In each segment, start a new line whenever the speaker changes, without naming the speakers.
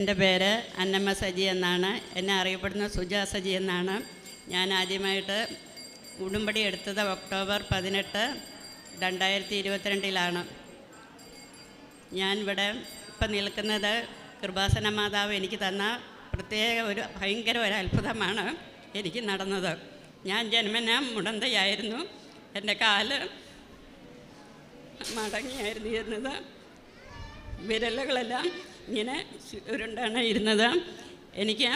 എന്റെ പേര് അന്നമ്മ സജി എന്നാണ്. എന്നെ അറിയപ്പെടുന്ന സുജ സജി എന്നാണ്. ഞാൻ ആദ്യമായിട്ട് ഉടുമ്പടി എടുത്തത് ഒക്ടോബർ പതിനെട്ട് രണ്ടായിരത്തി ഇരുപത്തിരണ്ടിലാണ് ഞാൻ ഇവിടെ ഇപ്പം നിൽക്കുന്നത് കൃപാസന മാതാവ് എനിക്ക് തന്ന പ്രത്യേക ഒരു ഭയങ്കര ഒരു അത്ഭുതമാണ് എനിക്ക് നടന്നത്. ഞാൻ ജന്മന മുടന്തയായിരുന്നു എന്റെ കാൽ മടങ്ങിയായിരുന്നു ഇരുന്നത് വിരലുകളെല്ലാം. ഇങ്ങനെ ഉരുണ്ടാണ് ഇരുന്നത്. എനിക്ക്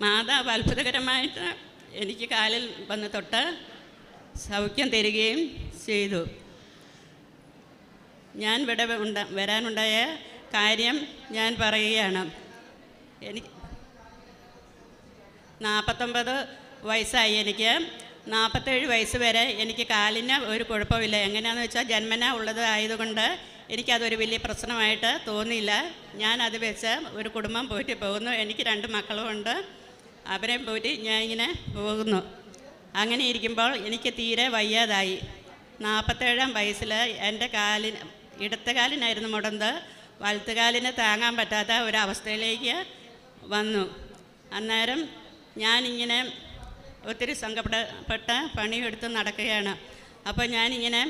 മാതാവ് അത്ഭുതകരമായിട്ട് എനിക്ക് കാലിൽ വന്ന് തൊട്ട് സൗഖ്യം തരികയും ചെയ്തു. ഞാൻ ഇവിടെ ഉണ്ട വരാനുണ്ടായ കാര്യം ഞാൻ പറയുകയാണ്. എനിക്ക് നാൽപ്പത്തൊമ്പത് വയസ്സായി. എനിക്ക് നാൽപ്പത്തേഴ് വയസ്സ് വരെ എനിക്ക് കാലിന് ഒരു കുഴപ്പമില്ല. എങ്ങനെയാണെന്ന് വെച്ചാൽ ജന്മന ഉള്ളത് ആയതുകൊണ്ട് എനിക്കതൊരു വലിയ പ്രശ്നമായിട്ട് തോന്നിയില്ല. ഞാൻ അത് വെച്ച് ഒരു കുടുംബം പോയിട്ട് പോകുന്നു. എനിക്ക് രണ്ട് മക്കളുമുണ്ട്. അവരെയും പോയിട്ട് ഞാൻ ഇങ്ങനെ പോകുന്നു. അങ്ങനെ ഇരിക്കുമ്പോൾ എനിക്ക് തീരെ വയ്യാതായി. നാൽപ്പത്തേഴാം വയസ്സിൽ എന്റെ കാലിന് ഇടത്തുകാലിനായിരുന്നു മുടന്ത്. വലത്തുകാലിന് താങ്ങാൻ പറ്റാത്ത ഒരവസ്ഥയിലേക്ക് വന്നു. അന്നേരം ഞാനിങ്ങനെ ഒത്തിരി സങ്കടപ്പെട്ട പണിയെടുത്ത് നടക്കുകയാണ്. അപ്പോൾ ഞാനിങ്ങനെ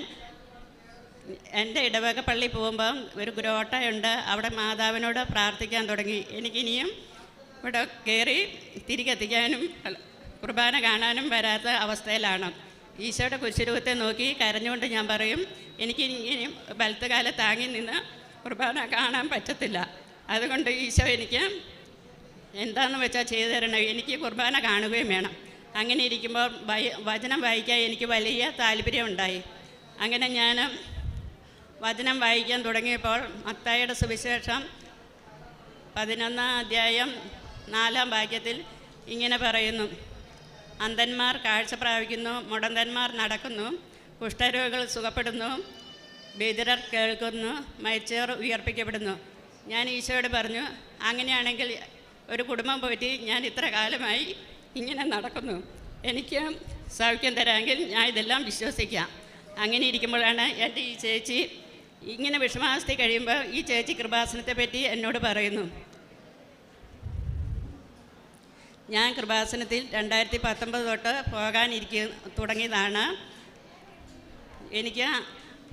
എന്റെ ഇടവക പള്ളി പോകുമ്പം ഒരു ഗ്രോട്ടയുണ്ട് അവിടെ മാതാവിനോട് പ്രാർത്ഥിക്കാൻ തുടങ്ങി. എനിക്കിനിയും ഇവിടെ കയറി തിരികെത്തിക്കാനും കുർബാന കാണാനും വരാത്ത അവസ്ഥയിലാണ്. ഈശോയുടെ കുശുരൂപത്തെ നോക്കി കരഞ്ഞുകൊണ്ട് ഞാൻ പറയും എനിക്ക് ഇനിയും വലത്ത് താങ്ങി നിന്ന് കുർബാന കാണാൻ പറ്റത്തില്ല. അതുകൊണ്ട് ഈശോ എനിക്ക് എന്താണെന്ന് വെച്ചാൽ ചെയ്തു തരണം. എനിക്ക് കുർബാന കാണുകയും വേണം. അങ്ങനെ ഇരിക്കുമ്പോൾ വചനം വായിക്കാൻ എനിക്ക് വലിയ താല്പര്യമുണ്ടായി. അങ്ങനെ ഞാൻ വചനം വായിക്കാൻ തുടങ്ങിയപ്പോൾ മത്തായുടെ സുവിശേഷം പതിനൊന്നാം അധ്യായം നാലാം വാക്യത്തിൽ ഇങ്ങനെ പറയുന്നു. അന്ധന്മാർ കാഴ്ച പ്രാപിക്കുന്നു മുടന്തന്മാർ നടക്കുന്നു കുഷ്ഠരോഗികൾ സുഖപ്പെടുന്നു ബിദിരർ കേൾക്കുന്നു മരിച്ചവർ ഉയർപ്പിക്കപ്പെടുന്നു. ഞാൻ ഈശോയോട് പറഞ്ഞു അങ്ങനെയാണെങ്കിൽ ഒരു കുടുംബം പോയിട്ട് ഞാൻ ഇത്ര കാലമായി ഇങ്ങനെ നടക്കുന്നു. എനിക്ക് സൗഖ്യം തരാമെങ്കിൽ ഞാൻ ഇതെല്ലാം വിശ്വസിക്കാം. അങ്ങനെ ഇരിക്കുമ്പോഴാണ് എന്റെ ഈ ചേച്ചി ഇങ്ങനെ വിഷമാവസ്ഥ കഴിയുമ്പോൾ ഈ ചേച്ചി കൃപാസനത്തെ പറ്റി എന്നോട് പറയുന്നു. ഞാൻ കൃപാസനത്തിൽ രണ്ടായിരത്തി പത്തൊമ്പത് തൊട്ട് പോകാനിരിക്ക തുടങ്ങിയതാണ്. എനിക്ക്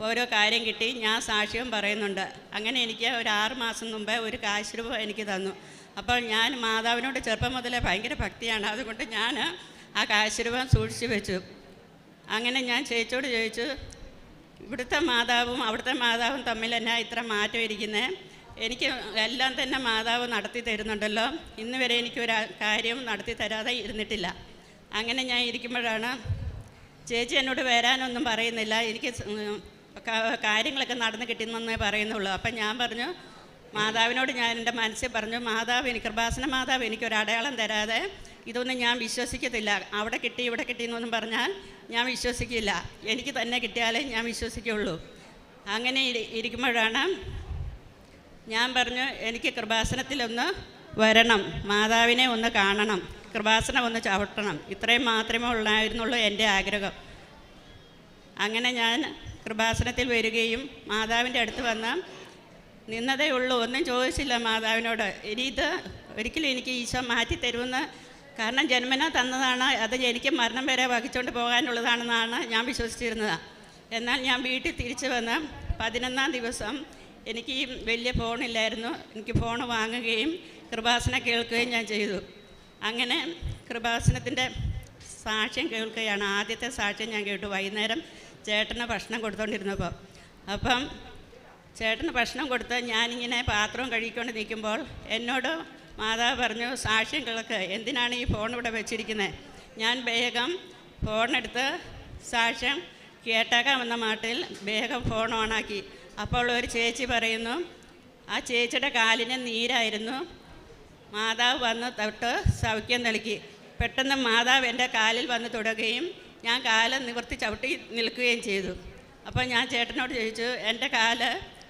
ഓരോ കാര്യം കിട്ടി ഞാൻ സാക്ഷ്യവും പറയുന്നുണ്ട്. അങ്ങനെ എനിക്ക് ഒരു ആറ് മാസം മുമ്പേ ഒരു കാശ് രൂപ എനിക്ക് തന്നു. അപ്പോൾ ഞാൻ മാതാവിനോട് ചെറുപ്പം മുതലേ ഭയങ്കര ഭക്തിയാണ്. അതുകൊണ്ട് ഞാൻ ആ കാശ് രൂപ സൂക്ഷിച്ചു വെച്ചു. അങ്ങനെ ഞാൻ ചേച്ചിയോട് ചോദിച്ചു ഇവിടുത്തെ മാതാവും അവിടുത്തെ മാതാവും തമ്മിൽ എന്നാ ഇത്ര മാറ്റം ഇരിക്കുന്നത് എനിക്ക് എല്ലാം തന്നെ മാതാവ് നടത്തി തരുന്നുണ്ടല്ലോ. ഇന്ന് വരെ എനിക്കൊരു കാര്യം നടത്തി തരാതെ ഇരുന്നിട്ടില്ല. അങ്ങനെ ഞാൻ ഇരിക്കുമ്പോഴാണ് ചേച്ചി എന്നോട് വരാനൊന്നും പറയുന്നില്ല. എനിക്ക് കാര്യങ്ങളൊക്കെ നടന്ന് കിട്ടുന്നെന്നേ പറയുന്നുള്ളൂ. അപ്പം ഞാൻ പറഞ്ഞു മാതാവിനോട് ഞാൻ എന്റെ മനസ്സിൽ പറഞ്ഞു മാതാവ് എനിക്ക് കൃപാസന മാതാവ് എനിക്കൊരു അടയാളം തരാതെ ഇതൊന്നും ഞാൻ വിശ്വസിക്കത്തില്ല. അവിടെ കിട്ടി ഇവിടെ കിട്ടി എന്നൊന്നും പറഞ്ഞാൽ ഞാൻ വിശ്വസിക്കില്ല. എനിക്ക് തന്നെ കിട്ടിയാലേ ഞാൻ വിശ്വസിക്കുള്ളൂ. അങ്ങനെ ഇരി- ഇരിക്കുമ്പോഴാണ് ഞാൻ പറഞ്ഞു എനിക്ക് കൃപാസനത്തിലൊന്ന് വരണം. മാതാവിനെ ഒന്ന് കാണണം. കൃപാസനം ഒന്ന് ചവിട്ടണം. ഇത്രയും മാത്രമേ ഉള്ളായിരുന്നുള്ളൂ എന്റെ ആഗ്രഹം. അങ്ങനെ ഞാൻ കൃപാസനത്തിൽ വരികയും മാതാവിന്റെ അടുത്ത് വന്ന് നിന്നതേ ഉള്ളൂ ഒന്നും ചോദിച്ചില്ല മാതാവിനോട്. ഇനി ഇത് ഒരിക്കലും എനിക്ക് ഈശോ മാറ്റി തരുമെന്ന് കാരണം ജന്മന തന്നതാണ് അത് എനിക്ക് മരണം വരെ വഹിച്ചുകൊണ്ട് പോകാനുള്ളതാണെന്നാണ് ഞാൻ വിശ്വസിച്ചിരുന്നത്. എന്നാൽ ഞാൻ വീട്ടിൽ തിരിച്ചു വന്ന് പതിനൊന്നാം ദിവസം എനിക്ക് വലിയ ഫോണില്ലായിരുന്നു. എനിക്ക് ഫോൺ വാങ്ങുകയും കൃപാസന കേൾക്കുകയും ഞാൻ ചെയ്തു. അങ്ങനെ കൃപാസനത്തിന്റെ സാക്ഷ്യം കേൾക്കുകയാണ്. ആദ്യത്തെ സാക്ഷ്യം ഞാൻ കേട്ടു. വൈകുന്നേരം ചേട്ടന് ഭക്ഷണം കൊടുത്തോണ്ടിരുന്നപ്പോൾ. അപ്പം ചേട്ടന് ഭക്ഷണം കൊടുത്ത് ഞാനിങ്ങനെ പാത്രം കഴിക്കൊണ്ട് നിൽക്കുമ്പോൾ എന്നോട് മാതാവ് പറഞ്ഞു സാക്ഷ്യം കിളക്ക്. എന്തിനാണ് ഈ ഫോൺ ഇവിടെ വെച്ചിരിക്കുന്നത് ഞാൻ വേഗം ഫോണെടുത്ത് സാക്ഷ്യം കേട്ടേക്കാമെന്ന മാട്ടിൽ വേഗം ഫോൺ ഓണാക്കി അപ്പോൾ ഒരു ചേച്ചി പറയുന്നു ആ ചേച്ചിയുടെ കാലിന് നീരായിരുന്നു. മാതാവ് വന്ന് തൊട്ട് സൗഖ്യം നൽകി. പെട്ടെന്ന് മാതാവ് എന്റെ കാലിൽ വന്ന് തുടങ്ങുകയും ഞാൻ കാൽ നിവർത്തി ചവിട്ടി നിൽക്കുകയും ചെയ്തു. അപ്പോൾ ഞാൻ ചേട്ടനോട് ചോദിച്ചു എന്റെ കാൽ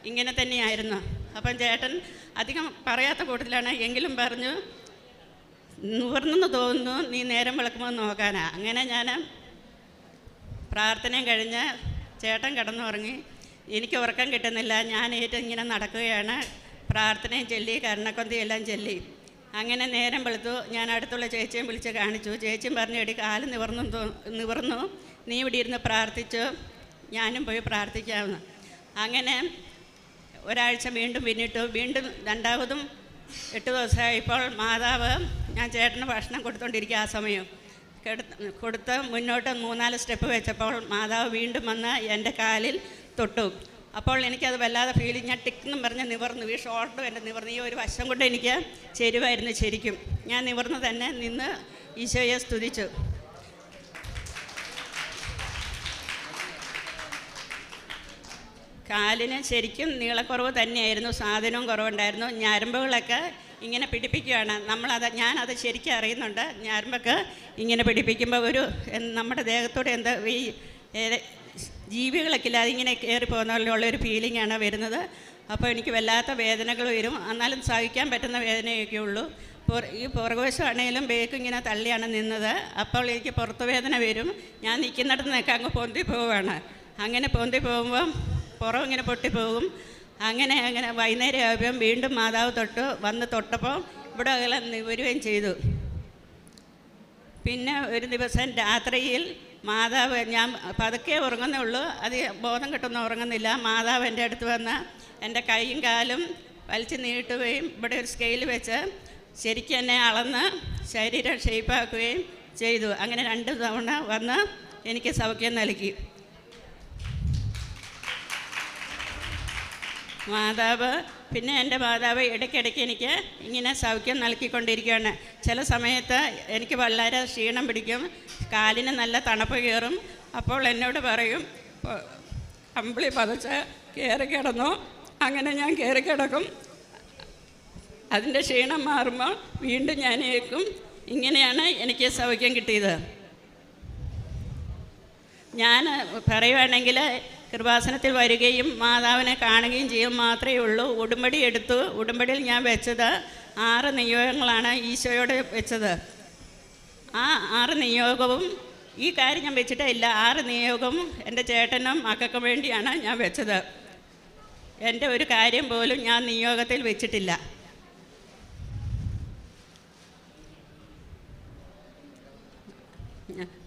ഇങ്ങനെ തന്നെയായിരുന്നു? അപ്പം ചേട്ടൻ അധികം പറയാത്ത കൂട്ടത്തിലാണ് എങ്കിലും പറഞ്ഞു നിവർന്നെന്ന് തോന്നുന്നു നീ നേരം വിളക്കുമ്പോൾ നോക്കാനാ. അങ്ങനെ ഞാൻ പ്രാർത്ഥനയും കഴിഞ്ഞ് ചേട്ടൻ കിടന്നുറങ്ങി. എനിക്ക് ഉറക്കം കിട്ടുന്നില്ല ഞാൻ ഏറ്റവും ഇങ്ങനെ നടക്കുകയാണ്. പ്രാർത്ഥനയും ചൊല്ലി കരണക്കൊന്തിയെല്ലാം ചൊല്ലി. അങ്ങനെ നേരം വെളുത്തു. ഞാൻ അടുത്തുള്ള ചേച്ചിയും വിളിച്ച് കാണിച്ചു. ചേച്ചിയും പറഞ്ഞു എടി കാൽ നിവർന്നു നിവർന്നു. നീ ഇവിടെ ഇരുന്ന് പ്രാർത്ഥിച്ചു. ഞാനും പോയി പ്രാർത്ഥിക്കാമെന്ന്. അങ്ങനെ ഒരാഴ്ച വീണ്ടും പിന്നിട്ടു. വീണ്ടും രണ്ടാമതും എട്ട് ദിവസമായപ്പോൾ മാതാവ് ഞാൻ ചേട്ടന് ഭക്ഷണം കൊടുത്തുകൊണ്ടിരിക്കുക ആ സമയം. കെടുത്ത് കൊടുത്ത് മുന്നോട്ട് മൂന്നാൽ സ്റ്റെപ്പ് വെച്ചപ്പോൾ മാതാവ് വീണ്ടും വന്ന് എന്റെ കാലിൽ തൊട്ടു. അപ്പോൾ എനിക്കത് വല്ലാതെ ഫീൽ ഞാൻ ടിക്കെന്നും പറഞ്ഞ് നിവർന്നു. ഈ ഷോർട്ടും എന്റെ നിവർന്നു. ഈ ഒരു വശം കൊണ്ട് എനിക്ക് ചേരുവായിരുന്നു ശരിക്കും. ഞാൻ നിവർന്ന് തന്നെ നിന്ന് ഈശോയെ സ്തുതിച്ചു. കാലിന് ശരിക്കും നീളക്കുറവ് തന്നെയായിരുന്നു സാധനവും കുറവുണ്ടായിരുന്നു. ഞരമ്പുകളൊക്കെ ഇങ്ങനെ പിടിപ്പിക്കുകയാണ് നമ്മളത് ഞാനത് ശരിക്കും അറിയുന്നുണ്ട്. ഞരമ്പൊക്കെ ഇങ്ങനെ പിടിപ്പിക്കുമ്പോൾ ഒരു നമ്മുടെ ദേഹത്തോടെ എന്താ ഈ ജീവികളൊക്കെ ഇല്ലാതെ ഇങ്ങനെ കയറി പോകുന്ന പോലെയുള്ള ഒരു ഫീലിംഗ് ആണ് വരുന്നത്. അപ്പോൾ എനിക്ക് വല്ലാത്ത വേദനകൾ വരും. എന്നാലും സഹിക്കാൻ പറ്റുന്ന വേദനയൊക്കെ ഉള്ളൂ. ഈ പുറകുവശമാണെങ്കിലും ബേക്ക് ഇങ്ങനെ തള്ളിയാണ് നിന്നത്. അപ്പോൾ എനിക്ക് പുറത്തു വേദന വരും. ഞാൻ നിൽക്കുന്നിടത്ത് നിൽക്കാൻ അങ്ങ് പൊന്തി പോവുകയാണ്. അങ്ങനെ പൊന്തി പോകുമ്പം പുറം ഇങ്ങനെ പൊട്ടിപ്പോകും. അങ്ങനെ അങ്ങനെ വൈകുന്നേരം ആകുമ്പം വീണ്ടും മാതാവ് തൊട്ട് വന്ന് തൊട്ടപ്പോൾ ഇവിടെ അകലെ നിവരുകയും ചെയ്തു. പിന്നെ ഒരു ദിവസം രാത്രിയിൽ മാതാവ് ഞാൻ പതുക്കെ ഉറങ്ങുന്നേ ഉള്ളൂ. അത് ബോധം കിട്ടുന്ന ഉറങ്ങുന്നില്ല. മാതാവ് എന്റെ അടുത്ത് വന്ന് എന്റെ കൈയും കാലും വലിച്ചു നീട്ടുകയും ഇവിടെ ഒരു സ്കെയിൽ വെച്ച് ശരിക്കും എന്നെ അളന്ന് ശരീരം ഷേപ്പാക്കുകയും ചെയ്തു. അങ്ങനെ രണ്ട് തവണ വന്ന് എനിക്ക് സൗഖ്യം നൽകി. മാതാവ് പിന്നെ എന്റെ മാതാവ് ഇടയ്ക്കിടയ്ക്ക് എനിക്ക് ഇങ്ങനെ സൗഖ്യം നൽകിക്കൊണ്ടിരിക്കുകയാണ്. ചില സമയത്ത് എനിക്ക് വളരെ ക്ഷീണം പിടിക്കും കാലിന് നല്ല തണുപ്പ് കയറും. അപ്പോൾ എന്നോട് പറയും കമ്പിളി പതച്ച് കയറി കിടന്നു. അങ്ങനെ ഞാൻ കയറി കിടക്കും. അതിന്റെ ക്ഷീണം മാറുമ്പോൾ വീണ്ടും ഞാൻ ഏൽക്കും. ഇങ്ങനെയാണ് എനിക്ക് സൗഖ്യം കിട്ടിയത്. ഞാൻ പറയുവാണെങ്കിൽ കൃപാസനത്തിൽ വരികയും മാതാവിനെ കാണുകയും ചെയ്യും മാത്രമേ ഉള്ളൂ. ഉടുമ്പടി എടുത്തു. ഉടുമ്പടിയിൽ ഞാൻ വെച്ചത് ആറ് നിയോഗങ്ങളാണ് ഈശോയോട് വെച്ചത്. ആ ആറ് നിയോഗവും ഈ കാര്യം ഞാൻ വെച്ചിട്ടേ ഇല്ല ആറ് നിയോഗവും എന്റെ ചേട്ടനും മക്കൾക്കും വേണ്ടിയാണ് ഞാൻ വെച്ചത്. എന്റെ ഒരു കാര്യം പോലും ഞാൻ നിയോഗത്തിൽ വെച്ചിട്ടില്ല.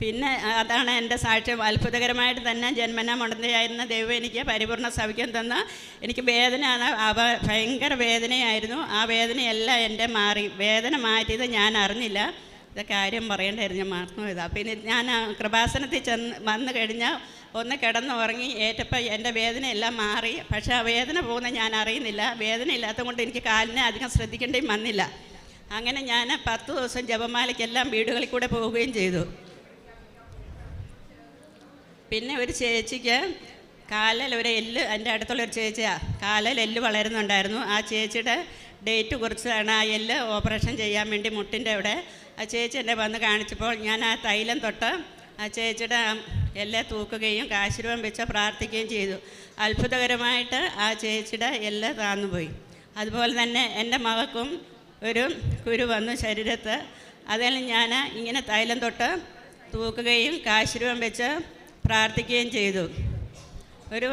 പിന്നെ അതാണ് എന്റെ സാക്ഷ്യം. അത്ഭുതകരമായിട്ട് തന്നെ ജന്മന മുടന്തയായിരുന്ന ദൈവം എനിക്ക് പരിപൂർണ സൗഖ്യം തന്ന. എനിക്ക് വേദന അവ ഭയങ്കര വേദനയായിരുന്നു. ആ വേദനയെല്ലാം എന്റെ മാറി. വേദന മാറ്റിയത് ഞാൻ അറിഞ്ഞില്ല. ഇത് കാര്യം പറയേണ്ടായിരുന്നു ഞാൻ മറന്നു പോയതാ. പിന്നെ ഞാൻ കൃപാസനത്തിൽ ചെന്ന് വന്നു കഴിഞ്ഞാൽ ഒന്ന് കിടന്നുറങ്ങി ഏറ്റപ്പോൾ എന്റെ വേദനയെല്ലാം മാറി. പക്ഷേ ആ വേദന പോകുന്ന ഞാൻ അറിയുന്നില്ല. വേദന ഇല്ലാത്തത് കൊണ്ട് എനിക്ക് കാലിനെ അധികം ശ്രദ്ധിക്കേണ്ടിയും വന്നില്ല. അങ്ങനെ ഞാൻ പത്ത് ദിവസം ജപമാലയ്ക്കെല്ലാം വീടുകളിൽ കൂടെ പോവുകയും ചെയ്തു. പിന്നെ ഒരു ചേച്ചിക്ക് കാലിൽ ഒരു എല്ല് എന്റെ അടുത്തുള്ള ഒരു ചേച്ചിയാ കാലിൽ എല്ല് വളരുന്നുണ്ടായിരുന്നു. ആ ചേച്ചിയുടെ ഡേറ്റ് കുറച്ചാണ് ആ എല്ല് ഓപ്പറേഷൻ ചെയ്യാൻ വേണ്ടി മുട്ടിന്റെ അവിടെ. ആ ചേച്ചി എന്നെ വന്ന് കാണിച്ചപ്പോൾ ഞാൻ ആ തൈലം തൊട്ട് ആ ചേച്ചിയുടെ എല്ലെ തൂക്കുകയും കാശുരൂപം വെച്ച് പ്രാർത്ഥിക്കുകയും ചെയ്തു. അത്ഭുതകരമായിട്ട് ആ ചേച്ചിയുടെ എല്ല് താന്നുപോയി. അതുപോലെ തന്നെ എന്റെ മകൾക്കും ഒരു കുരു വന്നു ശരീരത്ത്. അതിൽ ഞാൻ ഇങ്ങനെ തൈലം തൊട്ട് തൂക്കുകയും കാശുരൂപം വെച്ച് പ്രാർത്ഥിക്കുകയും ചെയ്തു. ഒരു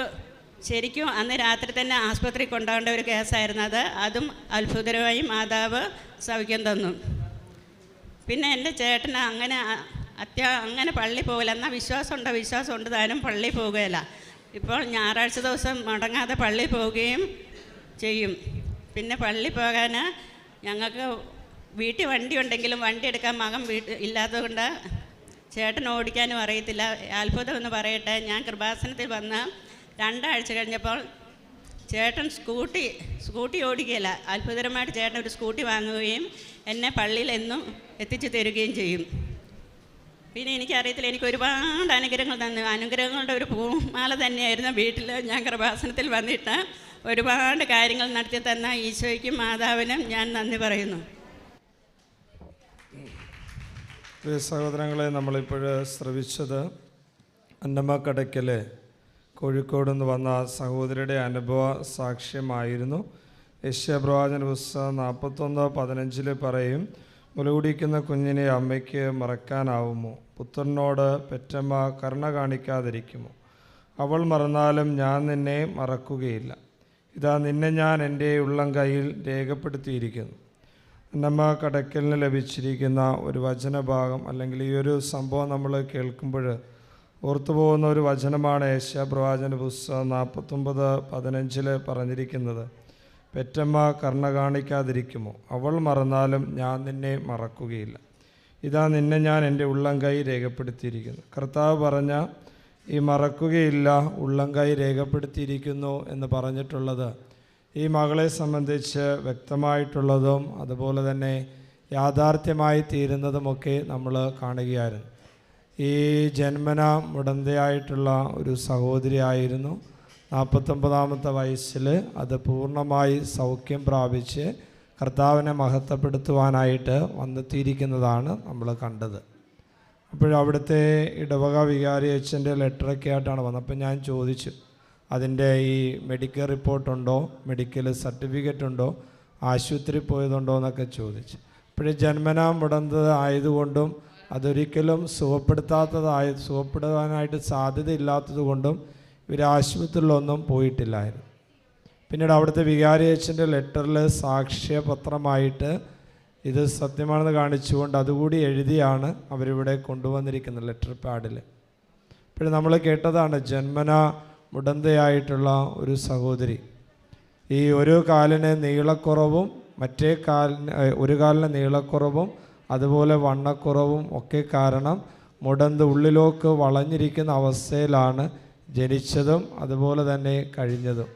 ശരിക്കും അന്ന് രാത്രി തന്നെ ആസ്പത്രി കൊണ്ടുപോകേണ്ട ഒരു കേസായിരുന്നു അത്. അതും അത്ഭുതകരമായി മാതാവ് സൗഖ്യം തന്നു. പിന്നെ എന്റെ ചേട്ടന് അങ്ങനെ അത്യാ അങ്ങനെ പള്ളി പോകില്ല എന്നാൽ വിശ്വാസമുണ്ട്? വിശ്വാസമുണ്ട്. താനും പള്ളി പോകുകയില്ല. ഇപ്പോൾ ഞായറാഴ്ച ദിവസം മുടങ്ങാതെ പള്ളി പോവുകയും ചെയ്യും. പിന്നെ പള്ളി പോകാൻ ഞങ്ങൾക്ക് വീട്ടിൽ വണ്ടി ഉണ്ടെങ്കിലും വണ്ടി എടുക്കാൻ മകൻ വീട്ടിൽ ഇല്ലാത്തതുകൊണ്ട് ചേട്ടൻ ഓടിക്കാനും അറിയത്തില്ല. അത്ഭുതം എന്ന് പറയട്ടെ. ഞാൻ കൃപാസനത്തിൽ വന്ന രണ്ടാഴ്ച കഴിഞ്ഞപ്പോൾ ചേട്ടൻ സ്കൂട്ടി സ്കൂട്ടി ഓടിക്കുകയില്ല അത്ഭുതകരമായിട്ട് ചേട്ടൻ ഒരു സ്കൂട്ടി വാങ്ങുകയും എന്നെ പള്ളിയിൽ എന്നും എത്തിച്ചു തരികയും ചെയ്യും. പിന്നെ എനിക്കറിയത്തില്ല എനിക്ക് ഒരുപാട് അനുഗ്രഹങ്ങൾ തന്നു. അനുഗ്രഹങ്ങളുടെ ഒരു പൂമാല തന്നെയായിരുന്നു വീട്ടിൽ ഞാൻ കൃപാസനത്തിൽ വന്നിട്ട് ഒരുപാട് കാര്യങ്ങൾ നടത്തി തന്ന ഈശോയ്ക്കും മാതാവിനും ഞാൻ നന്ദി പറയുന്നു.
പ്രിയ സഹോദരങ്ങളെ നമ്മളിപ്പോൾ ശ്രവിച്ചത് അന്നമ്മക്കടയ്ക്കൽ കോഴിക്കോട് നിന്ന് വന്ന സഹോദരിയുടെ അനുഭവ സാക്ഷ്യമായിരുന്നു. യശ്യപ്രവാചന പുസ്തകം നാൽപ്പത്തൊന്ന് പതിനഞ്ചിൽ പറയും മുലകുടിക്കുന്ന കുഞ്ഞിനെ അമ്മയ്ക്ക് മറക്കാനാവുമോ? പുത്രനോട് പെറ്റമ്മ കരുണ കാണിക്കാതിരിക്കുമോ? അവൾ മറന്നാലും ഞാൻ നിന്നെ മറക്കുകയില്ല. ഇതാ നിന്നെ ഞാൻ എന്റെ ഉള്ളം കയ്യിൽ രേഖപ്പെടുത്തിയിരിക്കുന്നു. അന്നമ്മ കടക്കലിന് ലഭിച്ചിരിക്കുന്ന ഒരു വചനഭാഗം അല്ലെങ്കിൽ ഈ ഒരു സംഭവം നമ്മൾ കേൾക്കുമ്പോൾ ഓർത്തു പോകുന്ന ഒരു വചനമാണ് ഏഷ്യ പ്രവാചന പുസ്തകം നാൽപ്പത്തൊമ്പത് പതിനഞ്ചിൽ പറഞ്ഞിരിക്കുന്നത് പെറ്റമ്മ കർണ കാണിക്കാതിരിക്കുമോ? അവൾ മറന്നാലും ഞാൻ നിന്നെ മറക്കുകയില്ല. ഇതാ നിന്നെ ഞാൻ എന്റെ ഉള്ളംകൈ രേഖപ്പെടുത്തിയിരിക്കുന്നു. കർത്താവ് പറഞ്ഞ ഈ മറക്കുകയില്ല ഉള്ളംകൈ രേഖപ്പെടുത്തിയിരിക്കുന്നു എന്ന് പറഞ്ഞിട്ടുള്ളത് ഈ മകളെ സംബന്ധിച്ച് വ്യക്തമായിട്ടുള്ളതും അതുപോലെ തന്നെ യാഥാർത്ഥ്യമായി തീരുന്നതുമൊക്കെ നമ്മൾ കാണുകയായിരുന്നു. ഈ ജന്മന മുടന്തയായിട്ടുള്ള ഒരു സഹോദരിയായിരുന്നു നാൽപ്പത്തൊമ്പതാമത്തെ വയസ്സിൽ അത് പൂർണമായി സൗഖ്യം പ്രാപിച്ച് കർത്താവിനെ മഹത്വപ്പെടുത്തുവാനായിട്ട് വന്നെത്തിയിരിക്കുന്നതാണ് നമ്മൾ കണ്ടത്. അപ്പോഴവിടുത്തെ ഇടവക വികാരി അച്ഛന്റെ ലെറ്ററൊക്കെ ആയിട്ടാണ് വന്നത്. അപ്പം ഞാൻ ചോദിച്ചു അതിന്റെ ഈ മെഡിക്കൽ റിപ്പോർട്ടുണ്ടോ മെഡിക്കൽ സർട്ടിഫിക്കറ്റ് ഉണ്ടോ? ആശുപത്രി പോയതുണ്ടോ എന്നൊക്കെ ചോദിച്ചു. ഇപ്പോഴും ജന്മനാ മുടന്തത് ആയതുകൊണ്ടും അതൊരിക്കലും സുഖപ്പെടുത്താത്തതായ സുഖപ്പെടുവാനായിട്ട് സാധ്യതയില്ലാത്തത് കൊണ്ടും ഇവർ ആശുപത്രിയിലൊന്നും പോയിട്ടില്ലായിരുന്നു. പിന്നീട് അവിടുത്തെ വികാരി അച്ഛന്റെ ലെറ്ററിൽ സാക്ഷ്യപത്രമായിട്ട് ഇത് സത്യമാണെന്ന് കാണിച്ചുകൊണ്ട് അതുകൂടി എഴുതിയാണ് അവരിവിടെ കൊണ്ടുവന്നിരിക്കുന്നത് ലെറ്റർ പാഡിൽ ഇപ്പോഴും നമ്മൾ കേട്ടതാണ് ജന്മന മുടന്തയായിട്ടുള്ള ഒരു സഹോദരി. ഈ ഒരു കാലിന് നീളക്കുറവും മറ്റേ കാലിന് ഒരു കാലിന് നീളക്കുറവും അതുപോലെ വണ്ണക്കുറവും ഒക്കെ കാരണം മുടന്ത് ഉള്ളിലോക്ക് വളഞ്ഞിരിക്കുന്ന അവസ്ഥയിലാണ് ജനിച്ചതും അതുപോലെ തന്നെ കഴിഞ്ഞതും.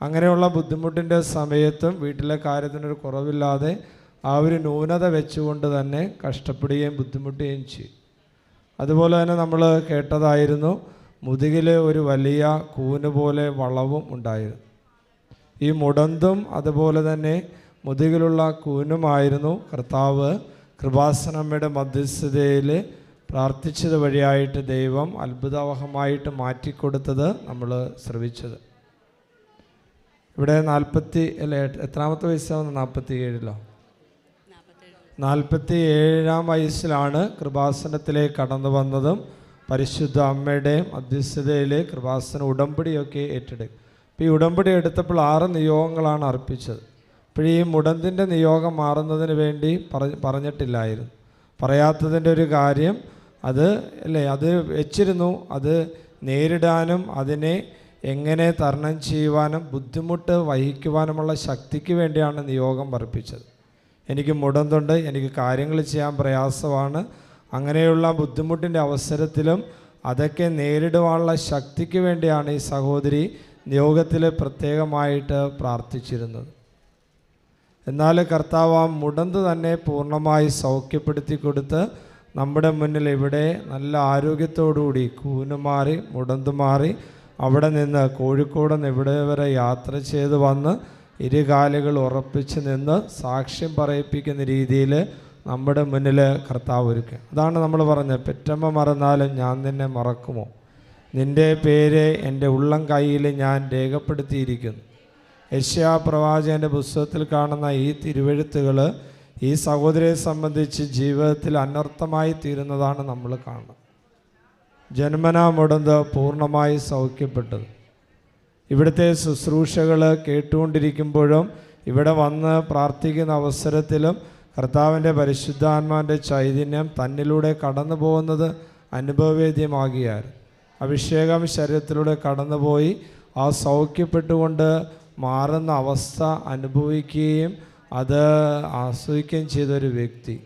അങ്ങനെയുള്ള ബുദ്ധിമുട്ടിന്റെ സമയത്തും വീട്ടിലെ കാര്യത്തിനൊരു കുറവില്ലാതെ ആ ഒരു ന്യൂനത വെച്ചുകൊണ്ട് തന്നെ കഷ്ടപ്പെടുകയും ബുദ്ധിമുട്ടുകയും ചെയ്യും അതുപോലെ തന്നെ നമ്മൾ കേട്ടതായിരുന്നു മുതുകിൽ ഒരു വലിയ കൂന് പോലെ വളവും ഉണ്ടായിരുന്നു ഈ മുടന്തും അതുപോലെ തന്നെ മുതുകിലുള്ള കൂനുമായിരുന്നു കർത്താവ് കൃപാസനമ്മയുടെ മധ്യസ്ഥതയിൽ പ്രാർത്ഥിച്ചത് വഴിയായിട്ട് ദൈവം അത്ഭുതവഹമായിട്ട് മാറ്റിക്കൊടുത്തത് നമ്മൾ ശ്രവിച്ചത്. ഇവിടെ നാൽപ്പത്തി അല്ല എത്രാമത്തെ വയസ്സാവുന്ന നാൽപ്പത്തി ഏഴിലോ നാൽപ്പത്തി ഏഴാം വയസ്സിലാണ് കൃപാസനത്തിലേക്ക് കടന്നു വന്നതും പരിശുദ്ധ അമ്മയുടെ മധ്യസ്ഥതയിൽ കൃപാസന ഉടമ്പടിയൊക്കെ ഏറ്റെടുക്കും അപ്പോൾ ഈ ഉടമ്പടി എടുത്തപ്പോൾ ആറ് നിയോഗങ്ങളാണ് അർപ്പിച്ചത്. അപ്പോൾ ഈ മുടന്തിന്റെ നിയോഗം മാറുന്നതിന് വേണ്ടി പറ പറഞ്ഞിട്ടില്ലായിരുന്നു. പറയാത്തതിന്റെ ഒരു കാര്യം അത് അല്ലേ അത് വെച്ചിരുന്നു. അത് നേരിടാനും അതിനെ എങ്ങനെ തരണം ചെയ്യുവാനും ബുദ്ധിമുട്ട് വഹിക്കുവാനുമുള്ള ശക്തിക്ക് വേണ്ടിയാണ് നിയോഗം പറപ്പിച്ചത് എനിക്ക് മുടന്തുണ്ട് എനിക്ക് കാര്യങ്ങൾ ചെയ്യാൻ പ്രയാസമാണ്. അങ്ങനെയുള്ള ബുദ്ധിമുട്ടിന്റെ അവസരത്തിലും അതൊക്കെ നേരിടുവാനുള്ള ശക്തിക്ക് വേണ്ടിയാണ് ഈ സഹോദരി നിയോഗത്തിൽ പ്രത്യേകമായിട്ട് പ്രാർത്ഥിച്ചിരുന്നത്. എന്നാൽ കർത്താവ് ആ മുടന്ത് തന്നെ പൂർണമായി സൗഖ്യപ്പെടുത്തി കൊടുത്ത് നമ്മുടെ മുന്നിൽ ഇവിടെ നല്ല ആരോഗ്യത്തോടുകൂടി കൂനുമാറി മുടന്ത് മാറി അവിടെ നിന്ന് കോഴിക്കോട് നിന്ന് ഇവിടെ വരെ യാത്ര ചെയ്ത് വന്ന് ഇരുകാലുകൾ ഉറപ്പിച്ച് നിന്ന് സാക്ഷ്യം പറയിപ്പിക്കുന്ന രീതിയിൽ നമ്മുടെ മുന്നിൽ കർത്താവ് ഒരുക്കുക. അതാണ് നമ്മൾ പറഞ്ഞത് പെറ്റമ്മ മറന്നാലും ഞാൻ നിന്നെ മറക്കുമോ? നിന്റെ പേര് എന്റെ ഉള്ളം കയ്യിൽ ഞാൻ രേഖപ്പെടുത്തിയിരിക്കുന്നു. യശ്യാ പ്രവാചകന്റെ പുസ്തകത്തിൽ കാണുന്ന ഈ തിരുവഴുത്തുകൾ ഈ സഹോദരിയെ സംബന്ധിച്ച് ജീവിതത്തിൽ അനർത്ഥമായി തീരുന്നതാണ് നമ്മൾ കാണുന്നത്. ജന്മനാ മുടന്ത് പൂർണമായി സൗഖ്യപ്പെട്ടത്. ഇവിടുത്തെ ശുശ്രൂഷകൾ കേട്ടുകൊണ്ടിരിക്കുമ്പോഴും ഇവിടെ വന്ന് പ്രാർത്ഥിക്കുന്ന അവസരത്തിലും കർത്താവിന്റെ പരിശുദ്ധാത്മാവിന്റെ ചൈതന്യം തന്നിലൂടെ കടന്നു പോകുന്നത് അനുഭവവേദ്യമാകിയാൽ. അഭിഷേകം ശരീരത്തിലൂടെ കടന്നുപോയി ആ സൗഖ്യപ്പെട്ടുകൊണ്ട് മാറുന്ന അവസ്ഥ അനുഭവിക്കുകയും അത് ആസ്വദിക്കുകയും ചെയ്തൊരു വ്യക്തി.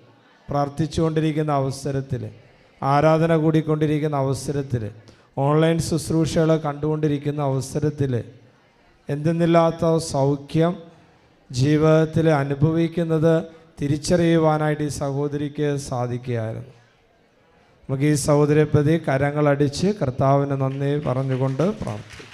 പ്രാർത്ഥിച്ചുകൊണ്ടിരിക്കുന്ന അവസരത്തിൽ ആരാധന കൂടിക്കൊണ്ടിരിക്കുന്ന അവസരത്തിൽ ഓൺലൈൻ ശുശ്രൂഷകൾ കണ്ടുകൊണ്ടിരിക്കുന്ന അവസരത്തിൽ എന്തെന്നില്ലാത്ത സൗഖ്യം ജീവിതത്തിൽ അനുഭവിക്കുന്നത് തിരിച്ചറിയുവാനായിട്ട് ഈ സഹോദരിക്ക് സാധിക്കുകയായിരുന്നു. നമുക്ക് ഈ സഹോദരിയെ പ്രതി കരങ്ങളടിച്ച് കർത്താവിന് നന്ദി പറഞ്ഞുകൊണ്ട് പ്രാർത്ഥിക്കും.